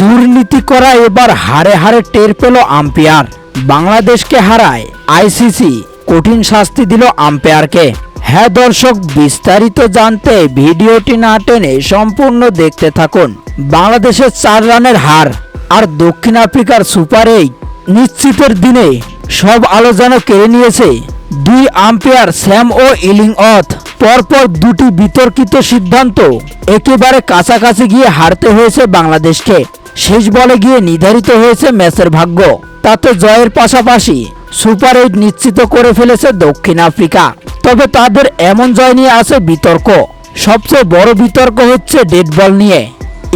দুর্নীতি করা এবার হারে হারে টের পেল আম্পায়ার। বাংলাদেশকে হারায় আইসিসি। কঠিন শাস্তি দিল আম্পায়ারকে। হ্যাঁ দর্শক, বিস্তারিত জানতে ভিডিওটি না টেনে সম্পূর্ণ দেখতে থাকুন। বাংলাদেশের চার রানের হার আর দক্ষিণ আফ্রিকার সুপার এইট নিশ্চিতের দিনে সব আলো যেন কেড়ে নিয়েছে দুই আম্পায়ার স্যাম ও ইলিং অথ পরপর দুটি বিতর্কিত সিদ্ধান্ত। একেবারে কাছাকাছি গিয়ে হারতে হয়েছে বাংলাদেশকে। শেষ বলে গিয়ে নির্ধারিত হয়েছে ম্যাচের ভাগ্য। তাতে জয়ের পাশাপাশি সুপার এইট নিশ্চিত করে ফেলেছে দক্ষিণ আফ্রিকা। তবে তাদের এমন জয় নিয়ে আছে বিতর্ক। সবচেয়ে বড় বিতর্ক হচ্ছে ডেড বল নিয়ে।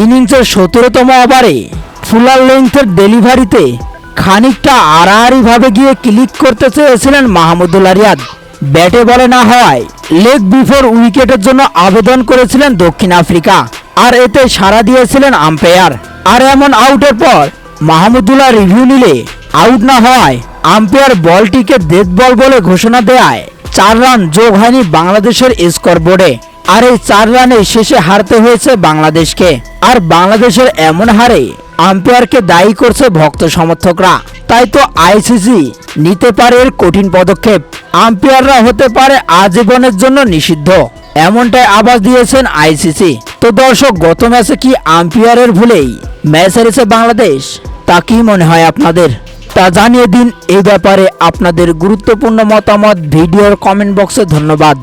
ইনিংসের সতেরোতম ওভারে ফুলার লেন্থের ডেলিভারিতে খানিকটা আড়াআড়ি ভাবে গিয়ে ক্লিক করতে চেয়েছিলেন মাহমুদুল্লাহ রিয়াদ ব্যাটে বলে না হওয়ায় লেগ বিফোর উইকেটের জন্য আবেদন করেছিলেন দক্ষিণ আফ্রিকা, আর এতে সাড়া দিয়েছিলেন আম্পায়ার। আর এমন আউটের পর মাহমুদুল্লাহ রিভিউ নিলে আউট না হওয়ায় আম্পায়ার বলটিকে ডেথ বল বলে ঘোষণা দেয় চার রান যোগ হয়নি বাংলাদেশের স্কোর বোর্ডে আর এই চার রানে শেষে হারতে হয়েছে বাংলাদেশকে। আর বাংলাদেশের এমন হারে আম্পায়ারকে দায়ী করছে ভক্ত সমর্থকরা। তাই তো আইসিসি নিতে পারে এর কঠিন পদক্ষেপ। আম্পায়াররা হতে পারে আজীবনের জন্য নিষিদ্ধ। এমনটাই আবাস দিয়েছেন আইসিসি। তো দর্শক, গত ম্যাচে কি আম্পায়ারের ভুলেই ম্যাচ হেরেছে বাংলাদেশ? তা কি মনে হয় আপনাদের? তা জানিয়ে দিন এই ব্যাপারে আপনাদের গুরুত্বপূর্ণ মতামত। ভিডিওর কমেন্ট বক্সে ধন্যবাদ।